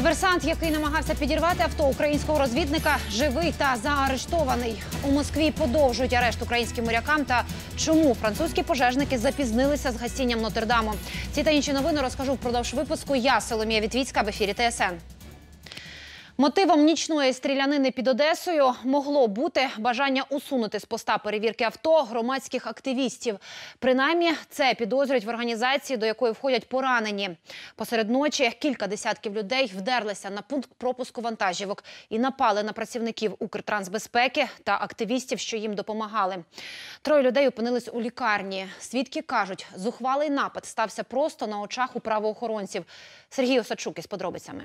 Диверсант, який намагався підірвати авто українського розвідника, живий та заарештований. У Москві подовжують арешт українським морякам. Та чому французькі пожежники запізнилися з гасінням Нотр-Даму? Ці та інші новини розкажу впродовж випуску. Я Соломія Вітвіцька в ефірі ТСН. Мотивом нічної стрілянини під Одесою могло бути бажання усунути з поста перевірки авто громадських активістів. Принаймні, це підозрюють в організації, до якої входять поранені. Посеред ночі кілька десятків людей вдерлися на пункт пропуску вантажівок і напали на працівників Укртрансбезпеки та активістів, що їм допомагали. Троє людей опинились у лікарні. Свідки кажуть, зухвалий напад стався просто на очах у правоохоронців. Сергій Осадчук із подробицями.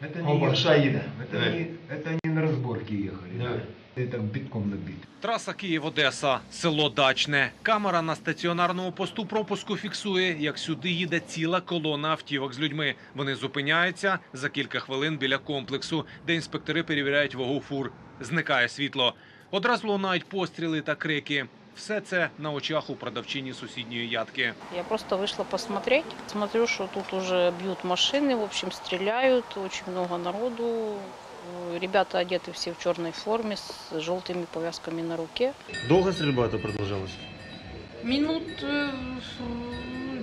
Это О, не большая ехали. еда. Это, не, это не на разборке ехали. Да. Да. Это битком набит. Траса Київ-Одеса, село Дачне. Камера на стаціонарному посту пропуску фіксує, як сюди їде ціла колона автівок з людьми. Вони зупиняються за кілька хвилин біля комплексу, де інспектори перевіряють вагу фур. Зникає світло. Одразу лунають постріли та крики. Все це на очах у продавчині сусідньої ядки. Я просто вышла посмотреть. Смотрю, что тут уже бьют машины, в общем, стреляют, очень много народу. Э, Ребята одеты все в черной форме с желтыми повязками на руке. Долго стрельба это продолжалась? Минут э,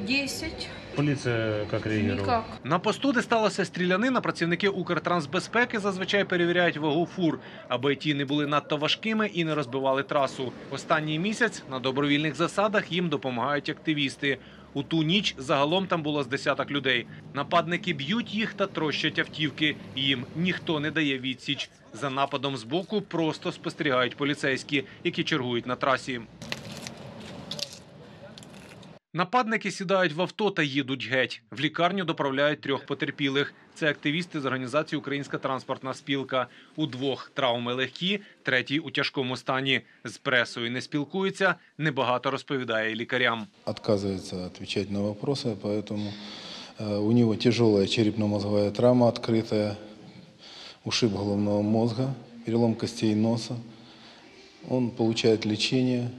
10. Полиция как реагировала? Никак. На посту, де сталася стрілянина, працівники Укртрансбезпеки зазвичай перевіряють вагу фур, аби ті не були надто важкими і не розбивали трасу. Останній місяць на добровільних засадах їм допомагають активісти. У ту ніч загалом там було з десяток людей. Нападники б'ють їх та трощать автівки. Їм ніхто не дає відсіч. За нападом збоку просто спостерігають поліцейські, які чергують на трасі. Нападники сідають в авто та їдуть геть. В лікарню доправляють трьох потерпілих. Це активісти з організації Українська транспортна спілка. У двох травми легкі, третій у тяжкому стані. З пресою не спілкується, небагато розповідає лікарям. отказывается отвечать на вопросы, поэтому э, у него тяжелая черепно-мозговая травма открытая, ушиб головного мозга, перелом костей носа. Он получает лечение,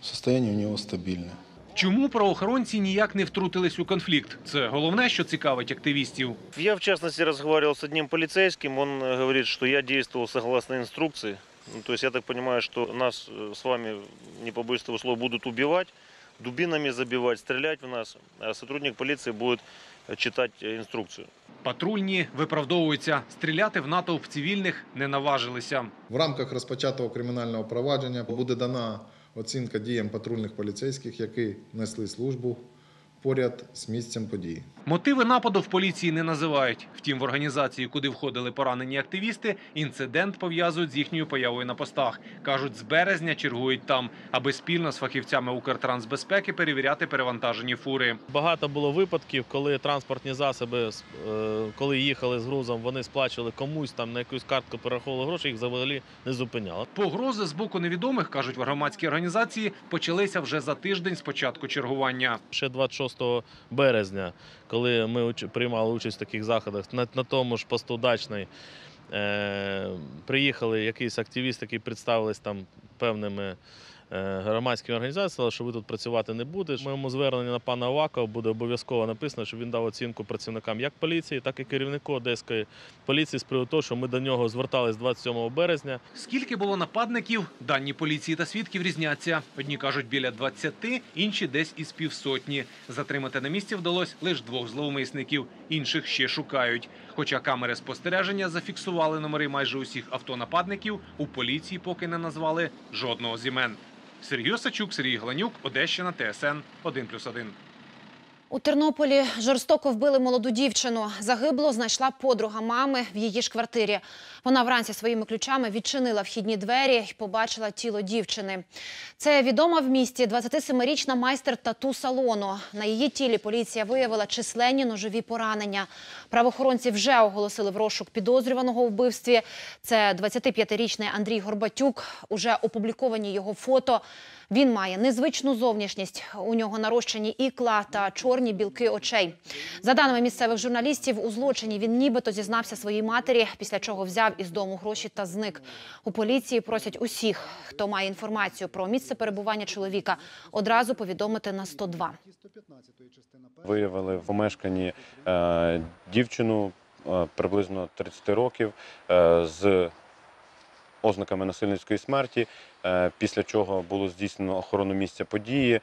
состояние у него стабильное. Чому правоохоронці ніяк не втрутились у конфлікт? Це головне, що цікавить активістів. Я, в частности, разговаривал с одним полицейским. Он э, говорит, что я действовал согласно инструкции. Ну, то есть я так понимаю, что нас э, с вами, не побоюсь этого слова, будут убивать, дубинами забивать, стрелять в нас, а сотрудник полиции будет э, читать э, инструкцию. Патрульні виправдовуються. Стріляти в натовп цивільних не наважилися. В рамках розпочатого кримінального провадження буде дана оцінка діям патрульних поліцейських, які несли службу поряд з місцем події. Мотиви нападу в поліції не називають. Втім, в організації, куди входили поранені активісти, інцидент пов'язують з їхньою появою на постах. кажуть, з березня чергують там, аби спільно з фахівцями Укртрансбезпеки перевіряти перевантажені фури. Багато було випадків, коли транспортні засоби, е, коли їхали з грузом, вони сплачували комусь там на якусь картку перераховували гроші, їх взагалі не зупиняло. Погрози з боку невідомих кажуть в громадській організації почалися вже за тиждень з початку чергування. Ще 26 березня, коли ми приймали участь в таких заходах, на, на тому ж посту дачний е, приїхали якісь активісти, які представились там певними. Е, Громадськими організаціями сказали, що ви тут працювати не будете. В моєму зверненні на пана Авакова буде обов'язково написано, щоб він дав оцінку працівникам як поліції, так і керівнику одеської поліції з приводу того, що ми до нього звертались 27 березня. Скільки було нападників, дані поліції та свідків різняться. Одні кажуть біля 20, інші десь із півсотні. Затримати на місці вдалося лише двох зловмисників, інших ще шукають. Хоча камери спостереження зафіксували номери майже усіх автонападників, у поліції поки не назвали жодного з імен. Сергій Осачук, Сергій Гланюк, Одещина, ТСН 1+,1. У Тернополі жорстоко вбили молоду дівчину. Загибло знайшла подруга мами в її ж квартирі. Вона вранці своїми ключами відчинила вхідні двері і побачила тіло дівчини. Це відома в місті 27-річна майстер тату-салону. На її тілі поліція виявила численні ножові поранення. Правоохоронці вже оголосили в розшук підозрюваного у вбивстві. Це 25-річний Андрій Горбатюк. Уже опубліковані його фото. Він має незвичну зовнішність. У нього нарощені ікла та чорні білки очей. За даними місцевих журналістів, у злочині він нібито зізнався своїй матері, після чого взяв із дому гроші та зник. У поліції просять усіх, хто має інформацію про місце перебування чоловіка, одразу повідомити на 102. Виявили в помешканні е, дівчину е, приблизно 30 років е, з ознаками насильницької смерті, е, після чого було здійснено охорону місця події.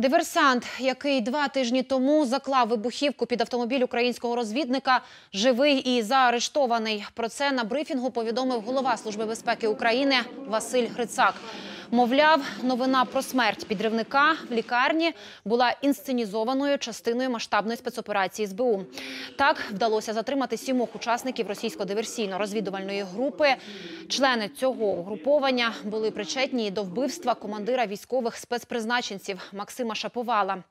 Диверсант, який два тижні тому заклав вибухівку під автомобіль українського розвідника, живий і заарештований. Про це на брифінгу повідомив голова Служби безпеки України Василь Грицак. Мовляв, новина про смерть підривника в лікарні була інсценізованою частиною масштабної спецоперації СБУ. Так вдалося затримати сімох учасників російсько-диверсійно-розвідувальної групи. Члени цього угруповання були причетні до вбивства командира військових спецпризначенців Максима Шаповала.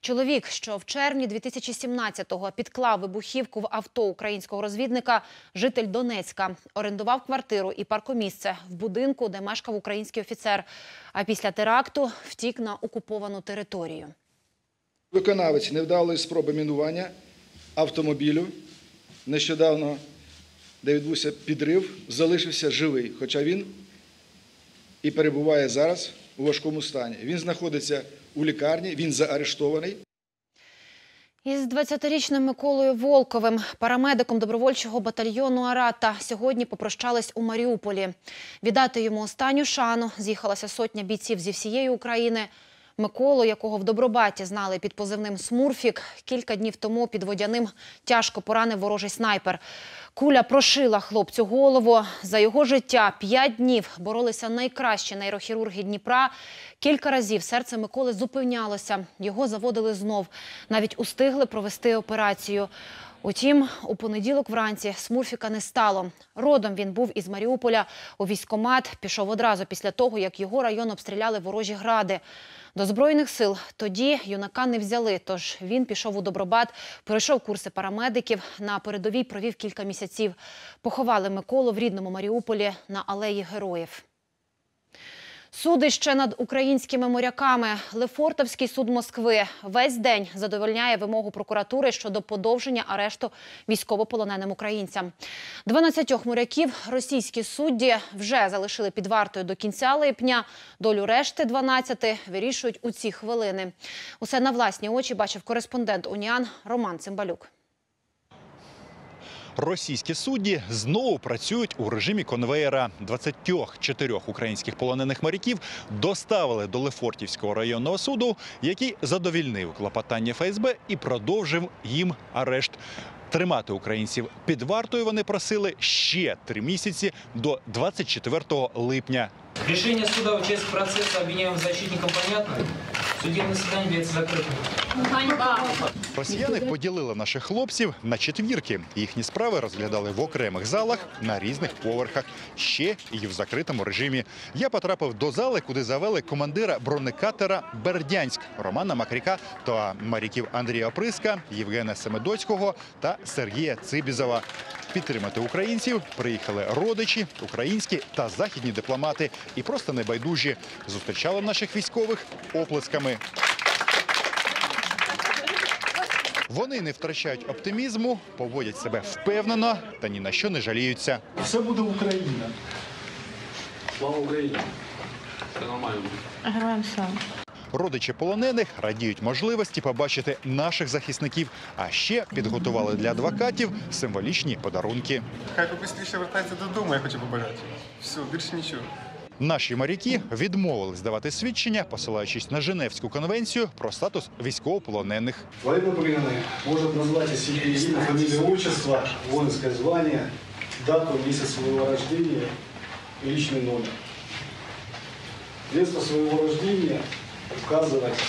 Чоловік, що в червні 2017-го підклав вибухівку в авто українського розвідника, житель Донецька, орендував квартиру і паркомісце в будинку, де мешкав український офіцер. А після теракту втік на окуповану територію. Виконавець невдалої спроби мінування автомобілю нещодавно, де відбувся підрив, залишився живий, хоча він і перебуває зараз у важкому стані. Він знаходиться у лікарні, він заарештований. Із 20-річним Миколою Волковим, парамедиком добровольчого батальйону «Арата», сьогодні попрощались у Маріуполі. Віддати йому останню шану з'їхалася сотня бійців зі всієї України. Миколу, якого в Добробаті знали під позивним «Смурфік», кілька днів тому під Водяним тяжко поранив ворожий снайпер. Куля прошила хлопцю голову. За його життя п'ять днів боролися найкращі нейрохірурги Дніпра. Кілька разів серце Миколи зупинялося. Його заводили знов. Навіть устигли провести операцію. Утім, у понеділок вранці Смурфіка не стало. Родом він був із Маріуполя. У військкомат пішов одразу після того, як його район обстріляли ворожі гради. До Збройних сил тоді юнака не взяли, тож він пішов у Добробат, пройшов курси парамедиків, на передовій провів кілька місяців. Поховали Миколу в рідному Маріуполі на Алеї Героїв. Судище над українськими моряками. Лефортовський суд Москви весь день задовольняє вимогу прокуратури щодо подовження арешту військовополоненим українцям. 12 моряків російські судді вже залишили під вартою до кінця липня. Долю решти 12 вирішують у ці хвилини. Усе на власні очі бачив кореспондент Уніан Роман Цимбалюк. Російські судді знову працюють у режимі конвеєра. 24 українських полонених моряків доставили до Лефортівського районного суду, який задовільнив клопотання ФСБ і продовжив їм арешт. Тримати українців під вартою вони просили ще три місяці до 24 липня. Решение суда в части процесса обвиняемым защитникам понятно? Судебное заседание является закрытым. Росіяни поділили наших хлопців на четвірки. Їхні справи розглядали в окремих залах на різних поверхах, ще і в закритому режимі. Я потрапив до зали, куди завели командира бронекатера Бердянськ Романа Макріка та моряків Андрія Оприска, Євгена Семедоцького та Сергія Цибізова. Підтримати українців приїхали родичі, українські та західні дипломати і просто небайдужі. Зустрічали наших військових оплесками. Вони не втрачають оптимізму, поводять себе впевнено та ні на що не жаліються. Все буде Україна. Слава Україні! Все нормально. Героям слава. Родичі полонених радіють можливості побачити наших захисників, а ще підготували для адвокатів символічні подарунки. Хай побистріше вертається додому, я хочу побажати. Все, більше нічого. Наші моряки відмовились давати свідчення, посилаючись на Женевську конвенцію про статус військовополонених. Военнопленные может назвать о себе имя, фамилию, отчество, воинское звание, дату, месяц своего рождения и личный номер. Место своего рождения указывать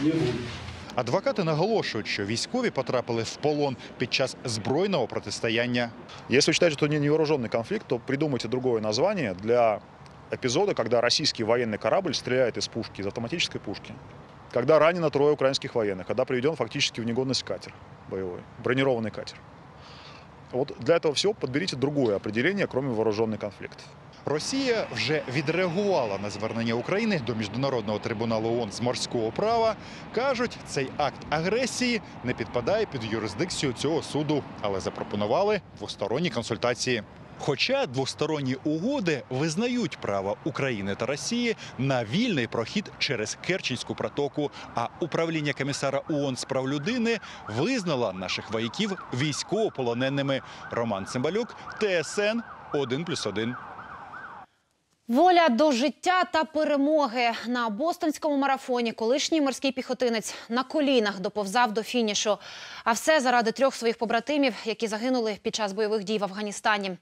не буду. Адвокати наголошують, що військові потрапили в полон під час збройного протистояння. Если вы считаете, что это не вооруженный конфликт, то придумайте другое название для эпизода, когда российский военный корабль стреляет из пушки, из автоматической пушки. Когда ранено трое украинских военных, когда приведен фактически в негодность катер боевой, бронированный катер. Вот для этого всего подберите другое определение, кроме вооруженный конфликт. Росія вже відреагувала на звернення України до міжнародного трибуналу ООН з морського права. кажуть, цей акт агресії не підпадає під юрисдикцію цього суду, але запропонували двосторонні консультації. Хоча двосторонні угоди визнають право України та Росії на вільний прохід через Керченську протоку, а управління комісара ООН з прав людини визнало наших вояків військовополоненими. Роман Цимбалюк, ТСН 1+,1. Воля до життя та перемоги на бостонському марафоні. Колишній морський піхотинець на колінах доповзав до фінішу. А все заради трьох своїх побратимів, які загинули під час бойових дій в Афганістані.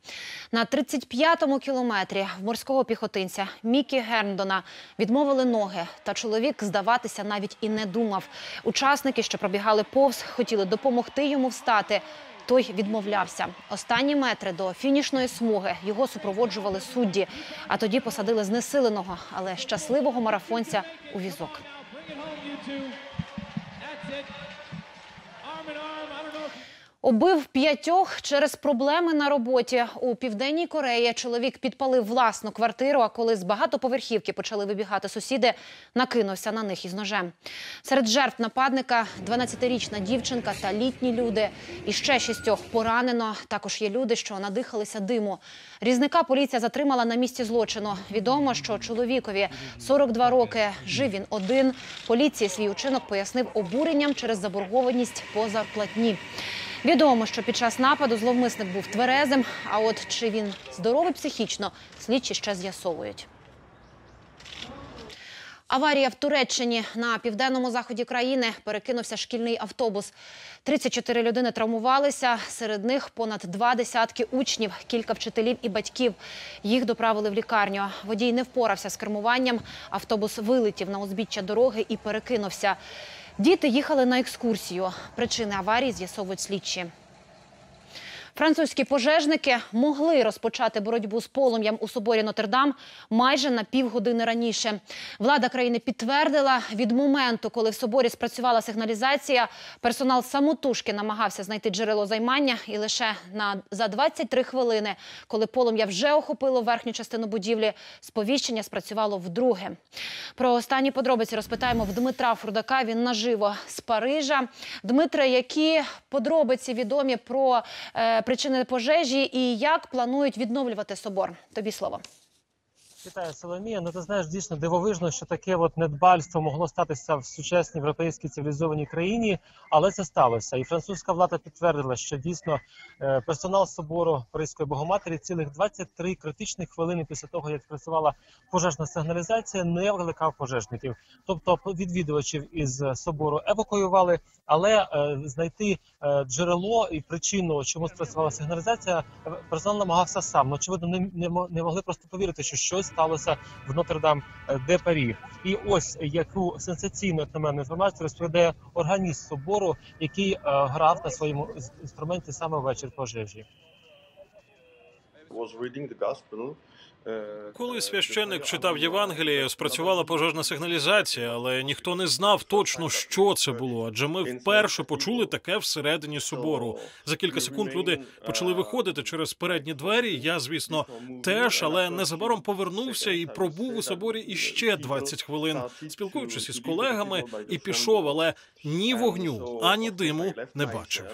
На 35-му кілометрі в морського піхотинця Мікі Герндона відмовили ноги. Та чоловік здаватися навіть і не думав. Учасники, що пробігали повз, хотіли допомогти йому встати. Той відмовлявся. Останні метри до фінішної смуги його супроводжували судді, а тоді посадили знесиленого, але щасливого марафонця у візок. Убив п'ятьох через проблеми на роботі. У південній Кореї чоловік підпалив власну квартиру. А коли з багатоповерхівки почали вибігати сусіди, накинувся на них із ножем. Серед жертв нападника 12-річна дівчинка та літні люди. І ще шістьох поранено. Також є люди, що надихалися диму. Різника поліція затримала на місці злочину. Відомо, що чоловікові 42 роки. Жив він один. Поліції свій учинок пояснив обуренням через заборгованість по зарплатні. Відомо, що під час нападу зловмисник був тверезим. А от чи він здоровий психічно, слідчі ще з'ясовують. Аварія в Туреччині на південному заході країни перекинувся шкільний автобус. 34 людини травмувалися. Серед них понад два десятки учнів, кілька вчителів і батьків. Їх доправили в лікарню. Водій не впорався з кермуванням. Автобус вилетів на узбіччя дороги і перекинувся. Діти їхали на екскурсію. Причини аварії з'ясовують слідчі. Французькі пожежники могли розпочати боротьбу з полум'ям у соборі Нотр-Дам майже на півгодини раніше. Влада країни підтвердила, від моменту, коли в соборі спрацювала сигналізація, персонал самотужки намагався знайти джерело займання, і лише на за 23 хвилини, коли полум'я вже охопило верхню частину будівлі, сповіщення спрацювало вдруге. Про останні подробиці розпитаємо в Дмитра Фурдака. Він наживо з Парижа. Дмитре, які подробиці відомі про е, причини пожежі і як планують відновлювати собор? Тобі слово. Вітаю, Соломія. Ну ти знаєш, дійсно дивовижно, що таке от недбальство могло статися в сучасній європейській цивілізованій країні, але це сталося. І французька влада підтвердила, що дійсно е, персонал собору Паризької Богоматері цілих 23 критичних хвилини після того, як працювала пожежна сигналізація, не викликав пожежників. Тобто відвідувачів із собору евакуювали, але е, знайти е, джерело і причину, чому спрацювала сигналізація, персонал намагався сам. Ну, очевидно, не, не могли просто повірити, що щось сталося в Нотр-Дам де Парі. І ось яку сенсаційну як мене інформацію розповідає органіст собору, який е, грав на своєму інструменті саме вечір пожежі. Коли священник читав Євангеліє, спрацювала пожежна сигналізація, але ніхто не знав точно, що це було. Адже ми вперше почули таке всередині собору. За кілька секунд люди почали виходити через передні двері. Я, звісно, теж, але незабаром повернувся і пробув у соборі іще 20 хвилин, спілкуючись із колегами, і пішов, але ні вогню, ані диму не бачив.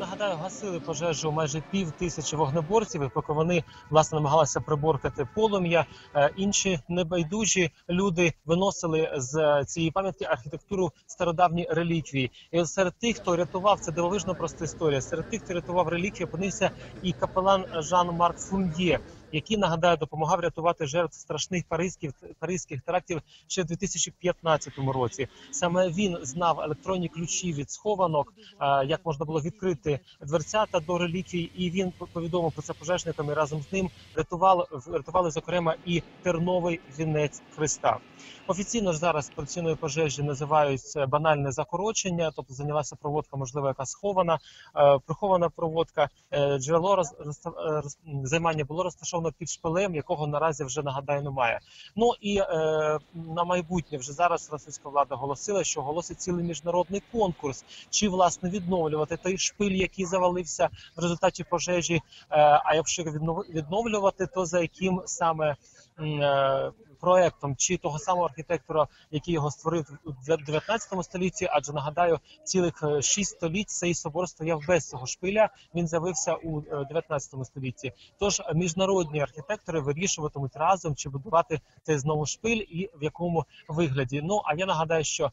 Нагадаю, гасили пожежу майже пів тисячі вогнеборців, поки вони власне намагалися приборкати полум'я. е, Інші небайдужі люди виносили з цієї пам'ятки архітектуру стародавні реліквії. І серед тих, хто рятував, це дивовижно проста історія. Серед тих, хто рятував реліквії, опинився і капелан Жан-Марк Фундє, який нагадаю допомагав рятувати жертв страшних паризьких паризьких терактів ще в 2015 році. Саме він знав електронні ключі від схованок, е, як можна було відкрити дверцята до реліквій, і він повідомив про це пожежникам і разом з ним рятували рятували зокрема і терновий вінець Христа. Офіційно ж зараз причиною пожежі називають банальне закорочення, тобто зайнялася проводка, можливо, яка схована, е, прихована проводка. Е, Джерело роз, займання було розташоване прямо під шпилем, якого наразі вже нагадаю немає. Ну і е, на майбутнє вже зараз російська влада оголосила, що оголосить цілий міжнародний конкурс, чи власне відновлювати той шпиль, який завалився в результаті пожежі. Е, а якщо віднов- відновлювати, то за яким саме е, проектом чи того самого архітектора, який його створив у 19 столітті, адже нагадаю, цілих е, шість століть цей собор стояв без цього шпиля. Він з'явився у е, 19 столітті. Тож е, міжнародні архітектори вирішуватимуть разом, чи будувати цей знову шпиль і в якому вигляді. Ну а я нагадаю, що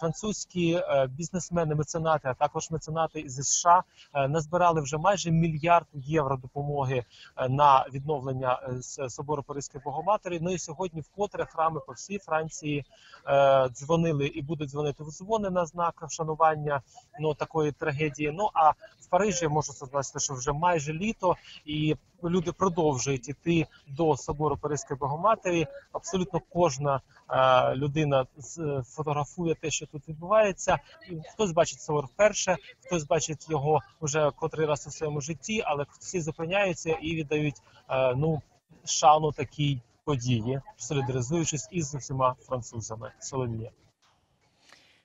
французькі е, бізнесмени, меценати, а також меценати зі США е, назбирали вже майже мільярд євро допомоги е, на відновлення е, собору Паризької Богоматері. Ну і сьогодні вкотре храми по всій Франції е, дзвонили і будуть дзвонити в дзвони на знак вшанування ну такої трагедії. Ну а в Парижі можу сказати, що вже майже літо, і люди продовжують іти до собору Паризької Богоматері. Абсолютно кожна е, людина з- фотографує те, що тут відбувається. І Хтось бачить собор вперше, хтось бачить його вже котрий раз у своєму житті, але всі зупиняються і віддають е, ну шану такій події, солідаризуючись із усіма французами. Соломія.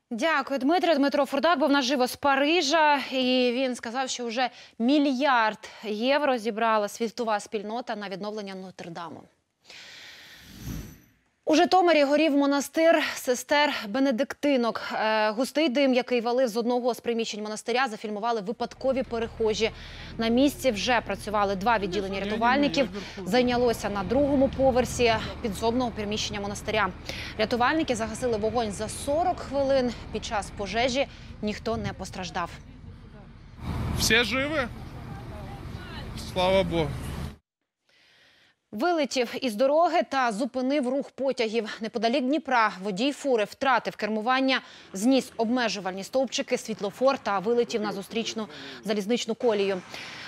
Дякую, Дмитро. Дмитро Фурдак був наживо з Парижа, і він сказав, що вже мільярд євро зібрала світова спільнота на відновлення Нотр-Даму. У Житомирі горів монастир сестер Бенедиктинок. Е, Густий дим, який валив з одного з приміщень монастиря, зафільмували випадкові перехожі. На місці вже працювали два відділення рятувальників. Зайнялося на другому поверсі підсобного приміщення монастиря. Рятувальники загасили вогонь за 40 хвилин. Під час пожежі ніхто не постраждав. Все живы? Слава Богу. Вилетів із дороги та зупинив рух потягів. Неподалік Дніпра водій фури втратив кермування, зніс обмежувальні стовпчики, світлофор та вилетів на зустрічну залізничну колію.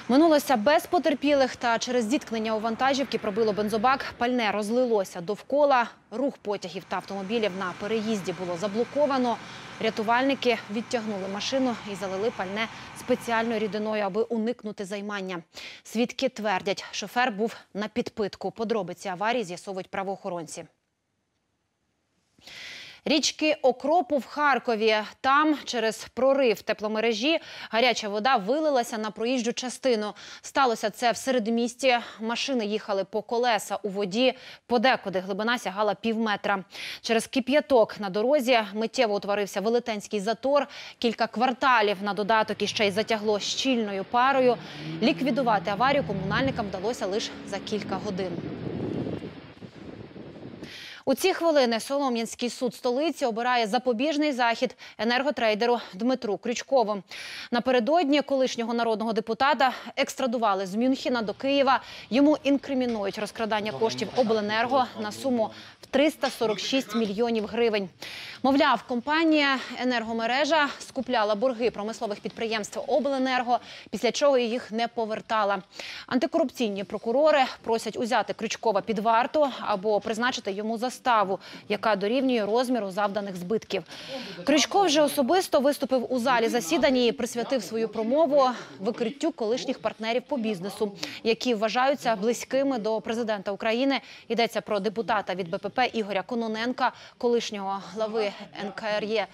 Минулося без потерпілих та через зіткнення у вантажівки пробило бензобак. Пальне розлилося довкола. Рух потягів та автомобілів на переїзді було заблоковано. Рятувальники відтягнули машину і залили пальне спеціальною рідиною, аби уникнути займання. Свідки твердять, шофер був на підпитку. Подробиці аварії з'ясовують правоохоронці. Річки Окропу в Харкові. Там через прорив тепломережі гаряча вода вилилася на проїжджу частину. Сталося це в середмісті. Машини їхали по колеса у воді. Подекуди глибина сягала півметра. Через кип'яток на дорозі миттєво утворився велетенський затор. Кілька кварталів на додаток іще й затягло щільною парою. Ліквідувати аварію комунальникам вдалося лише за кілька годин. У ці хвилини Солом'янський суд столиці обирає запобіжний захід енерготрейдеру Дмитру Крючкову. Напередодні колишнього народного депутата екстрадували з Мюнхена до Києва. Йому інкримінують розкрадання коштів обленерго на суму в 346 мільйонів гривень. Мовляв, компанія енергомережа скупляла борги промислових підприємств обленерго, після чого їх не повертала. Антикорупційні прокурори просять узяти Крючкова під варту або призначити йому заставу, яка дорівнює розміру завданих збитків. Крючков вже особисто виступив у залі засідання і присвятив свою промову викриттю колишніх партнерів по бізнесу, які вважаються близькими до президента України. Йдеться про депутата від БПП Ігоря Кононенка, колишнього глави НКРЄ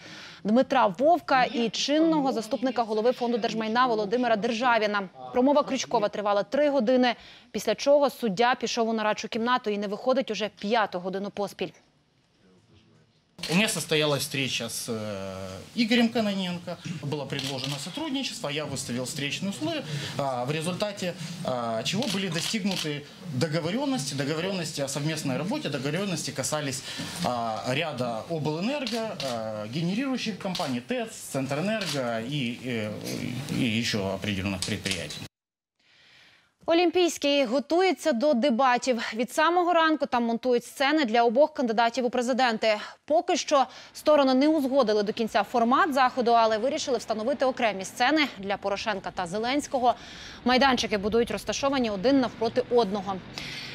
Дмитра Вовка і чинного заступника голови фонду держмайна Володимира Державіна. Промова Крючкова тривала три години. Після чого суддя пішов у нарадчу кімнату і не виходить уже п'яту годину поспіль. У меня состоялась встреча с э, Игорем Каноненко. Было предложено сотрудничество, я выставил встречные условия, а, в результате а, чего были достигнуты договоренности, договоренности о совместной работе, договоренности касались а, ряда облэнерго, генерирующих компаний, ТЭЦ, Центрэнерго и, э, и еще определенных предприятий. Олімпійський готується до дебатів. Від самого ранку там монтують сцени для обох кандидатів у президенти. Поки що сторони не узгодили до кінця формат заходу, але вирішили встановити окремі сцени для Порошенка та Зеленського. Майданчики будуть розташовані один навпроти одного.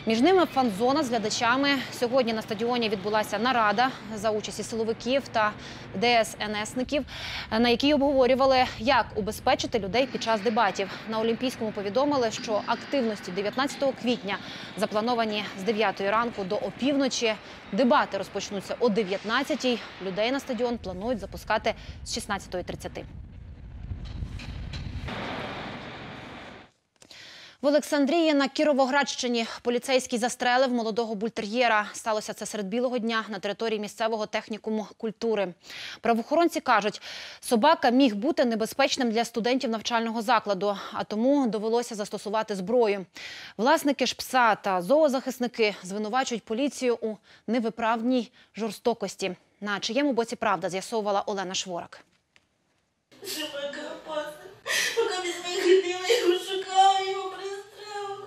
Між ними фан-зона з глядачами. Сьогодні на стадіоні відбулася нарада за участі силовиків та ДСНСників, на якій обговорювали, як убезпечити людей під час дебатів. На Олімпійському повідомили, що активності 19 квітня заплановані з 9 ранку до опівночі. Дебати розпочнуться о 19-й. Людей на стадіон планують запускати з 16.30. В Олександрії на Кіровоградщині поліцейський застрелив молодого бультер'єра. Сталося це серед білого дня на території місцевого технікуму культури. Правоохоронці кажуть, собака міг бути небезпечним для студентів навчального закладу, а тому довелося застосувати зброю. Власники ж пса та зоозахисники звинувачують поліцію у невиправній жорстокості. На чиєму боці правда з'ясовувала Олена Шворак. Собака опасна. Поки без моїх ходила, я його шукала, його пристрелила.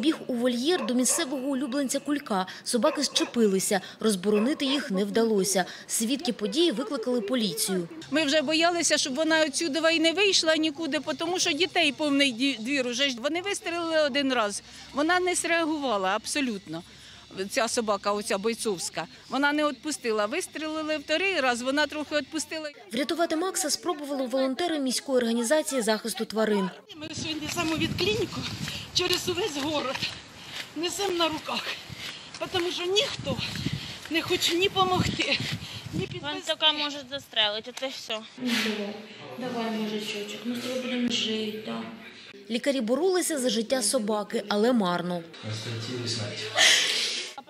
забіг у вольєр до місцевого улюбленця Кулька. Собаки щепилися. Розборонити їх не вдалося. Свідки події викликали поліцію. Ми вже боялися, щоб вона отсюди і не вийшла нікуди, тому що дітей повний двір. Уже вони вистрілили один раз. Вона не зреагувала абсолютно. Ця собака, оця бойцовська, вона не відпустила. Вистрілили вторий раз, вона трохи відпустила. Врятувати Макса спробували волонтери міської організації захисту тварин. Ми сьогодні саме від клініку через увесь город несемо на руках, тому що ніхто не хоче ні допомогти, ні підвести. Тільки може застрелити, це все. Давай, мужичочок, ми з тобою будемо жити. Да. Лікарі боролися за життя собаки, але марно.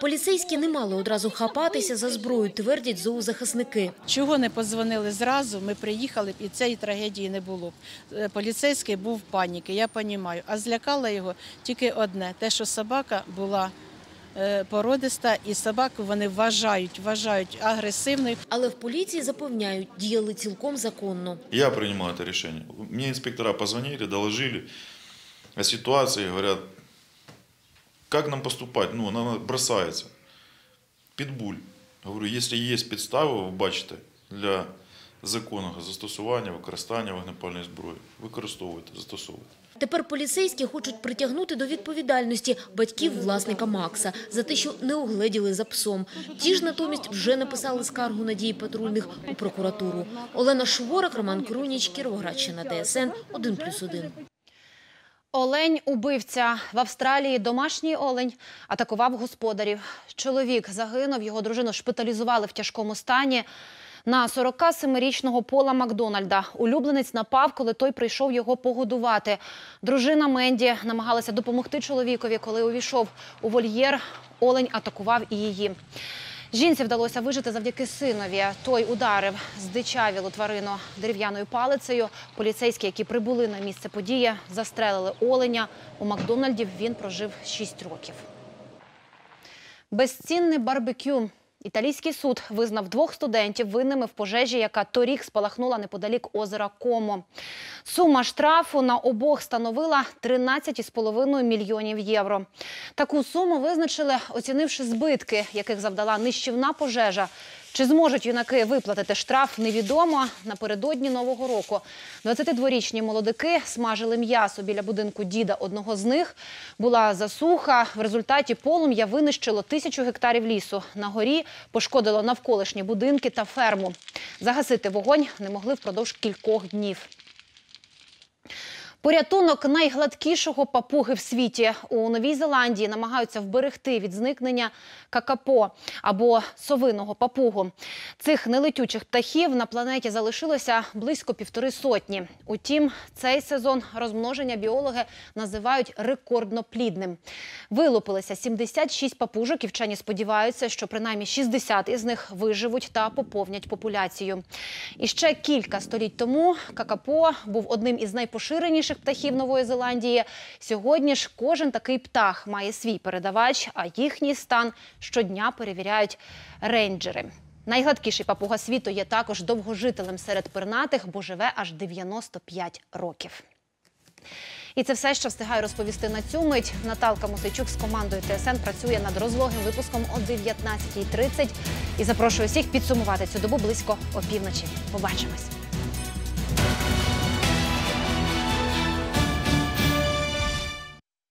Поліцейські не мали одразу хапатися за зброю, твердять зоозахисники. Чого не подзвонили зразу, ми приїхали б і цієї трагедії не було б. Е, Поліцейський був в паніці, я розумію. А злякало його тільки одне: те, що собака була е, породиста, і собаку вони вважають, вважають агресивною. Але в поліції запевняють, діяли цілком законно. Я принимал это решение. Мне инспектора позвонили, доложили о ситуации, говорят, как нам поступать? Ну, она бросается. Підбуль. Говорю, якщо є підстави, ви бачите, для законного застосування, використання вогнепальної зброї, використовуйте, застосовуйте. Тепер поліцейські хочуть притягнути до відповідальності батьків власника Макса за те, що не огледіли за псом. Ті ж натомість вже написали скаргу на дії патрульних у прокуратуру. Олена Шворак, Роман Круніч, Кіровоградщина, ДСН 1+,1. Олень убивця в Австралії. Домашній олень атакував господарів. Чоловік загинув, його дружину шпиталізували в тяжкому стані. На 47-річного Пола Макдональда улюбленець напав, коли той прийшов його погодувати. Дружина Менді намагалася допомогти чоловікові, коли увійшов у вольєр. Олень атакував і її. Жінці вдалося вижити завдяки синові. Той ударив здичавілу тварину дерев'яною палицею. Поліцейські, які прибули на місце події, застрелили оленя. У Макдональдів він прожив 6 років. Безцінне барбекю. Італійський суд визнав двох студентів винними в пожежі, яка торік спалахнула неподалік озера Комо. Сума штрафу на обох становила 13,5 мільйонів євро. Таку суму визначили, оцінивши збитки, яких завдала нищівна пожежа. Чи зможуть юнаки виплатити штраф, невідомо. Напередодні Нового року 22-річні молодики смажили м'ясо біля будинку діда одного з них. Була засуха. В результаті полум'я винищило тисячу гектарів лісу. На горі пошкодило навколишні будинки та ферму. Загасити вогонь не могли впродовж кількох днів. Порятунок найгладкішого папуги в світі у Новій Зеландії намагаються вберегти від зникнення какапо або совиного папугу. Цих нелетючих птахів на планеті залишилося близько півтори сотні. Утім, цей сезон розмноження біологи називають рекордно плідним. Вилупилися 76 папужок, і вчені сподіваються, що принаймні 60 із них виживуть та поповнять популяцію. І ще кілька століть тому какапо був одним із найпоширеніших найбільших птахів Нової Зеландії. Сьогодні ж кожен такий птах має свій передавач, а їхній стан щодня перевіряють рейнджери. Найгладкіший папуга світу є також довгожителем серед пернатих, бо живе аж 95 років. І це все, що встигаю розповісти на цю мить. Наталка Мосейчук з командою ТСН працює над розлогим випуском о 19.30. І запрошую всіх підсумувати цю добу близько опівночі. Побачимось.